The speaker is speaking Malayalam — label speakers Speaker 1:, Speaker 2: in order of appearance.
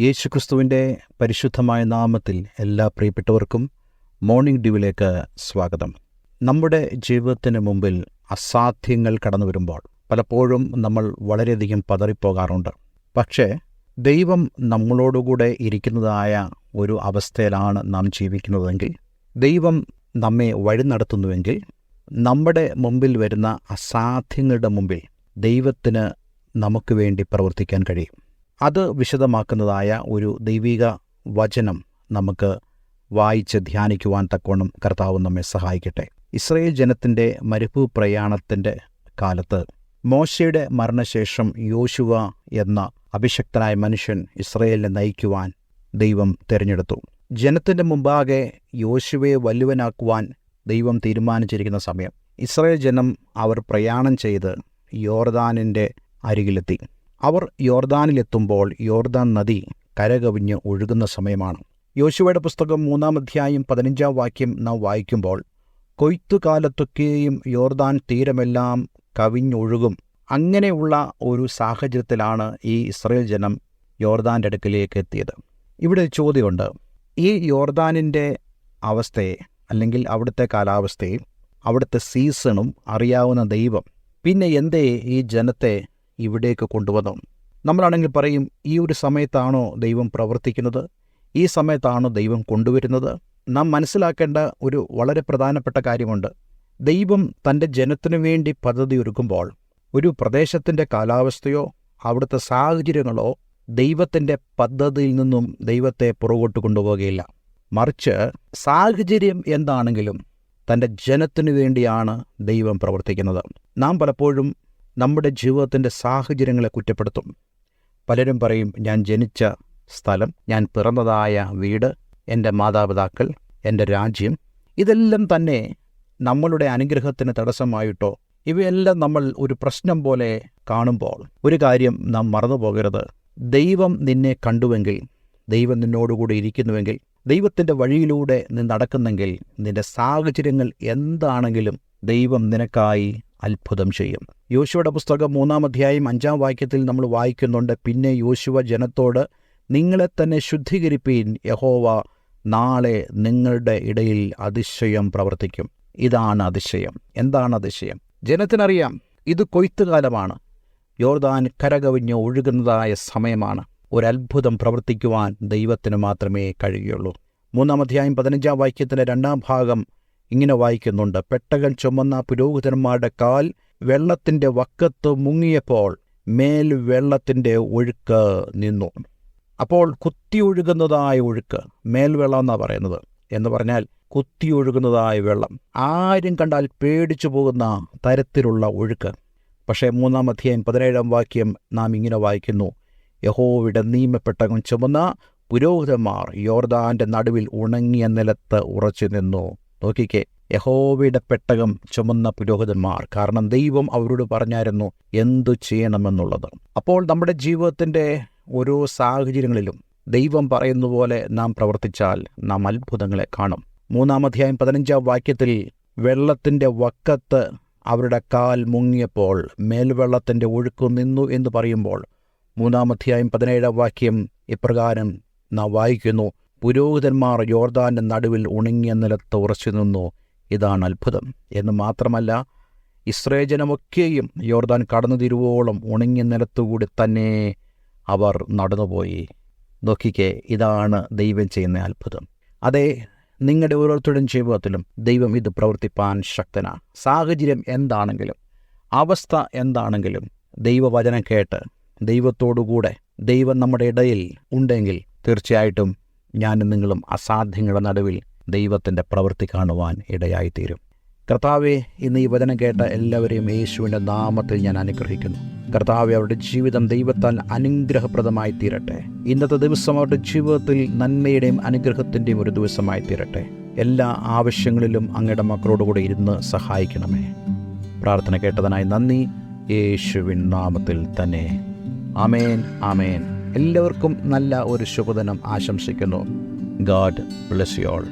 Speaker 1: യേശുക്രിസ്തുവിന്റെ പരിശുദ്ധമായ നാമത്തിൽ എല്ലാ പ്രിയപ്പെട്ടവർക്കും മോർണിംഗ് ഡ്യൂവിലേക്ക് സ്വാഗതം. നമ്മുടെ ജീവിതത്തിന് മുമ്പിൽ അസാധ്യങ്ങൾ കടന്നു വരുമ്പോൾ പലപ്പോഴും നമ്മൾ വളരെയധികം പതറിപ്പോകാറുണ്ട്. പക്ഷേ ദൈവം നമ്മളോടുകൂടെ ഇരിക്കുന്നതായ ഒരു അവസ്ഥയിലാണ് നാം ജീവിക്കുന്നതെങ്കിൽ ദൈവം നമ്മെ വഴി നടത്തുന്നുവെങ്കിൽ നമ്മുടെ മുമ്പിൽ വരുന്ന അസാധ്യങ്ങളുടെ മുമ്പിൽ ദൈവത്തിന് നമുക്ക് വേണ്ടി പ്രവർത്തിക്കാൻ കഴിയും. അത് വിശദമാക്കുന്നതായ ഒരു ദൈവിക വചനം നമുക്ക് വായിച്ച് ധ്യാനിക്കുവാൻ തക്കോണം കർത്താവ് നമ്മെ സഹായിക്കട്ടെ. ഇസ്രയേൽ ജനത്തിന്റെ മരുഭൂ പ്രയാണത്തിന്റെ കാലത്ത് മോശയുടെ മരണശേഷം യോശുവ എന്ന അഭിഷക്തനായ മനുഷ്യൻ ഇസ്രയേലിനെ നയിക്കുവാൻ ദൈവം തിരഞ്ഞെടുത്തു. ജനത്തിന്റെ മുമ്പാകെ യോശുവയെ വല്ലുവനാക്കുവാൻ ദൈവം തീരുമാനിച്ചിരിക്കുന്ന സമയം. ഇസ്രയേൽ ജനം അവർ പ്രയാണം ചെയ്ത് യോർദാനിന്റെ അരികിലെത്തി. അവർ യോർദാനിലെത്തുമ്പോൾ യോർദാൻ നദി കരകവിഞ്ഞ് ഒഴുകുന്ന സമയമാണ്. യോശുവയുടെ പുസ്തകം മൂന്നാം അധ്യായം പതിനഞ്ചാം വാക്യം നാം വായിക്കുമ്പോൾ കൊയ്ത്തുകാലത്തൊക്കെയും യോർദാൻ തീരമെല്ലാം കവിഞ്ഞൊഴുകും. അങ്ങനെയുള്ള ഒരു സാഹചര്യത്തിലാണ് ഈ ഇസ്രയേൽ ജനം യോർദാന്റെ അടുക്കിലേക്ക് എത്തിയത്. ഇവിടെ ചോദ്യമുണ്ട്. ഈ യോർദാനിന്റെ അവസ്ഥയെ അല്ലെങ്കിൽ അവിടുത്തെ കാലാവസ്ഥയെ അവിടുത്തെ സീസണും അറിയാവുന്ന ദൈവം പിന്നെ എന്തേ ഈ ജനത്തെ ഇവിടേക്ക് കൊണ്ടുവന്നു. നമ്മളാണെങ്കിൽ പറയും ഈ ഒരു സമയത്താണോ ദൈവം പ്രവർത്തിക്കുന്നത്? ഈ സമയത്താണോ ദൈവം കൊണ്ടുവരുന്നത്? നാം മനസ്സിലാക്കേണ്ട ഒരു വളരെ പ്രധാനപ്പെട്ട കാര്യമുണ്ട്. ദൈവം തന്റെ ജനത്തിനു വേണ്ടി പദ്ധതി ഒരുക്കുമ്പോൾ ഒരു പ്രദേശത്തിന്റെ കാലാവസ്ഥയോ അവിടുത്തെ സാഹചര്യങ്ങളോ ദൈവത്തിന്റെ പദ്ധതിയിൽ നിന്നും ദൈവത്തെ പുറകോട്ട് കൊണ്ടുപോകുകയില്ല മറിച്ച് സാഹചര്യം എന്താണെങ്കിലും തന്റെ ജനത്തിനു വേണ്ടിയാണ് ദൈവം പ്രവർത്തിക്കുന്നത്. നാം പലപ്പോഴും നമ്മുടെ ജീവിതത്തിന്റെ സാഹചര്യങ്ങളെ കുറ്റപ്പെടുത്തും. പലരും പറയും ഞാൻ ജനിച്ച സ്ഥലം ഞാൻ പിറന്നതായ വീട് എന്റെ മാതാപിതാക്കൾ എന്റെ രാജ്യം ഇതെല്ലാം തന്നെ നമ്മളുടെ അനുഗ്രഹത്തിന് തടസ്സമായിട്ടോ? ഇവയെല്ലാം നമ്മൾ ഒരു പ്രശ്നം പോലെ കാണുമ്പോൾ ഒരു കാര്യം നാം മറന്നു പോകരുത്. ദൈവം നിന്നെ കണ്ടുവെങ്കിൽ ദൈവം നിന്നോടുകൂടി ഇരിക്കുന്നുവെങ്കിൽ ദൈവത്തിന്റെ വഴിയിലൂടെ നീ നടക്കുന്നെങ്കിൽ നിന്റെ സാഹചര്യങ്ങൾ എന്താണെങ്കിലും ദൈവം നിനക്കായി അത്ഭുതം ചെയ്യും. യോശുവയുടെ പുസ്തകം മൂന്നാം അധ്യായം അഞ്ചാം വാക്യത്തിൽ നമ്മൾ വായിക്കുന്നുണ്ട്. പിന്നെ യോശുവ ജനത്തോട് നിങ്ങളെ തന്നെ ശുദ്ധീകരിപ്പീൻ യഹോവ നാളെ നിങ്ങളുടെ ഇടയിൽ അതിശയം പ്രവർത്തിക്കും. ഇതാണ് അതിശയം. എന്താണ് അതിശയം? ജനത്തിനറിയാം ഇത് കൊയ്ത്തുകാലമാണ്. യോർദാൻ കരകവിഞ്ഞ് ഒഴുകുന്നതായ സമയമാണ്. ഒരത്ഭുതം പ്രവർത്തിക്കുവാൻ ദൈവത്തിന് മാത്രമേ കഴിയുള്ളൂ. മൂന്നാം അധ്യായം പതിനഞ്ചാം വാക്യത്തിന്റെ രണ്ടാം ഭാഗം ഇങ്ങനെ വായിക്കുന്നുണ്ട്. പെട്ടകൻ ചുമന്ന പുരോഹിതന്മാരുടെ കാൽ വെള്ളത്തിന്റെ വക്കത്ത് മുങ്ങിയപ്പോൾ മേൽ വെള്ളത്തിന്റെ ഒഴുക്ക് നിന്നു. അപ്പോൾ കുത്തിയൊഴുകുന്നതായ ഒഴുക്ക് മേൽവെള്ളം എന്നാണ് പറയുന്നത്. എന്ന് പറഞ്ഞാൽ കുത്തി കുത്തിയൊഴുകുന്നതായ വെള്ളം. ആരും കണ്ടാൽ പേടിച്ചു പോകുന്ന തരത്തിലുള്ള ഒഴുക്ക്. പക്ഷേ മൂന്നാം അധ്യായം പതിനേഴാം വാക്യം നാം ഇങ്ങനെ വായിക്കുന്നു. യഹോവിടെ നിയമപ്പെട്ടകം ചുമന്ന പുരോഹിതന്മാർ യോർദാന്റെ നടുവിൽ ഉണങ്ങിയ നിലത്ത് ഉറച്ചു നിന്നു. നോക്കിക്കേ യഹോവയുടെ പെട്ടകം ചുമന്ന പുരോഹിതന്മാർ കാരണം ദൈവം അവരോട് പറഞ്ഞായിരുന്നു എന്തു ചെയ്യണമെന്നുള്ളത്. അപ്പോൾ നമ്മുടെ ജീവിതത്തിന്റെ ഓരോ സാഹചര്യങ്ങളിലും ദൈവം പറയുന്ന പോലെ നാം പ്രവർത്തിച്ചാൽ നാം അത്ഭുതങ്ങളെ കാണും. മൂന്നാം അധ്യായം പതിനഞ്ചാം വാക്യത്തിൽ വെള്ളത്തിന്റെ വക്കത്ത് അവരുടെ കാൽ മുങ്ങിയപ്പോൾ മേൽവെള്ളത്തിന്റെ ഒഴുക്ക് നിന്നു എന്ന് പറയുമ്പോൾ മൂന്നാം അധ്യായം പതിനേഴാം വാക്യം ഇപ്രകാരം നാം വായിക്കുന്നു. പുരോഹിതന്മാർ യോർദാന്റെ നടുവിൽ ഉണങ്ങിയ നിലത്ത് ഉറച്ചു നിന്നു. ഇതാണ് അത്ഭുതം. എന്ന് മാത്രമല്ല ഇസ്രേജനമൊക്കെയും യോർദാൻ കടന്നു തിരുവോളം ഉണങ്ങിയ നിലത്തുകൂടി തന്നെ അവർ നടന്നുപോയി. നോക്കിക്കേ ഇതാണ് ദൈവം ചെയ്യുന്ന അത്ഭുതം. അതെ നിങ്ങളുടെ ഓരോരുത്തരുടെയും ജീവിതത്തിലും ദൈവം ഇത് പ്രവർത്തിപ്പാൻ ശക്തനാണ്. സാഹചര്യം എന്താണെങ്കിലും അവസ്ഥ എന്താണെങ്കിലും ദൈവവചനം കേട്ട് ദൈവത്തോടുകൂടെ ദൈവം നമ്മുടെ ഇടയിൽ ഉണ്ടെങ്കിൽ തീർച്ചയായിട്ടും ഞാനും നിങ്ങളും അസാധ്യങ്ങളുടെ നടുവിൽ ദൈവത്തിന്റെ പ്രവൃത്തി കാണുവാൻ ഇടയായിത്തീരും. കർത്താവെ ഇന്ന് ഈ വചനം കേട്ട എല്ലാവരെയും യേശുവിന്റെ നാമത്തിൽ ഞാൻ അനുഗ്രഹിക്കുന്നു. കർത്താവെ അവരുടെ ജീവിതം ദൈവത്താൽ അനുഗ്രഹപ്രദമായി തീരട്ടെ. ഇന്നത്തെ ദിവസം അവരുടെ ജീവിതത്തിൽ നന്മയുടെയും അനുഗ്രഹത്തിന്റെയും ഒരു ദിവസമായി തീരട്ടെ. എല്ലാ ആവശ്യങ്ങളിലും അങ്ങയുടെ മക്കളോടുകൂടി ഇരുന്ന് സഹായിക്കണമേ. പ്രാർത്ഥന കേട്ടതിനായി നന്ദി. യേശുവിൻ നാമത്തിൽ തന്നെ. ആമേൻ ആമേൻ. എല്ലാവർക്കും നല്ല ഒരു ശുഭദിനം ആശംസിക്കുന്നു. God bless you all